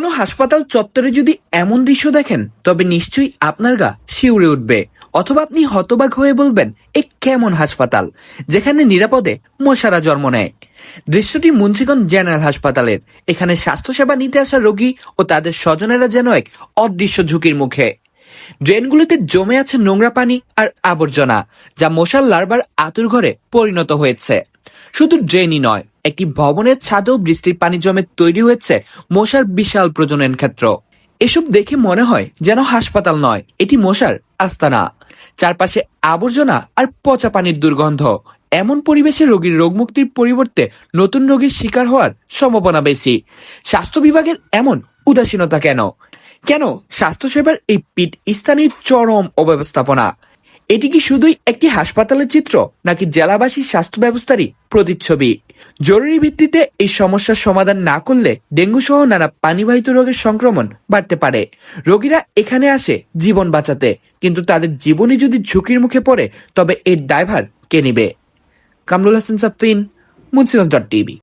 কোনো হাসপাতাল চত্বরে যদি এমন দৃশ্য দেখেন, তবে নিশ্চয়ই আপনার গা শিউরে উঠবে। অথবা আপনি হতবাক হয়ে বলবেন, এ কেমন হাসপাতাল? যেখানে নিরাপদে মশারা জন্ম নেয়। দৃশ্যটি মুন্সিগঞ্জ জেনারেল হাসপাতালের। এখানে স্বাস্থ্যসেবা নিতে আসা রোগী ও তাদের স্বজনেরা যেন এক অদৃশ্য ঝুঁকির মুখে। ড্রেনগুলোতে জমে আছে নোংরা পানি আর আবর্জনা, যা মশার লার্বার আতুর ঘরে পরিণত হয়েছে। শুধু ড্রেনই নয় একটি ভবনের ছাদেও বৃষ্টির পানি জমে তৈরি হয়েছে মশার বিশাল প্রজনন ক্ষেত্র। এসব দেখে মনে হয় যেন হাসপাতাল নয়, এটি মশার আস্তানা। চারপাশে আবর্জনা আর পচা পানির দুর্গন্ধ। এমন পরিবেশে রোগীর রোগমুক্তির পরিবর্তে নতুন রোগীর শিকার হওয়ার সম্ভাবনা বেশি। স্বাস্থ্য বিভাগের এমন উদাসীনতা কেন? কেন স্বাস্থ্যসেবার এই পিঠ স্থানীয় চরম অব্যবস্থাপনা? এটি কি শুধুই একটি হাসপাতালের চিত্র, নাকি জেলাবাসীর স্বাস্থ্য ব্যবস্থারই প্রতিচ্ছবি? জরুরি ভিত্তিতে এই সমস্যার সমাধান না করলে ডেঙ্গু সহ নানা পানিবাহিত রোগের সংক্রমণ বাড়তে পারে। রোগীরা এখানে আসে জীবন বাঁচাতে, কিন্তু তাদের জীবনই যদি ঝুঁকির মুখে পড়ে, তবে এর দায়ভার কে নেবে? Kamrul Hasan Safin Munshiganj dot TV.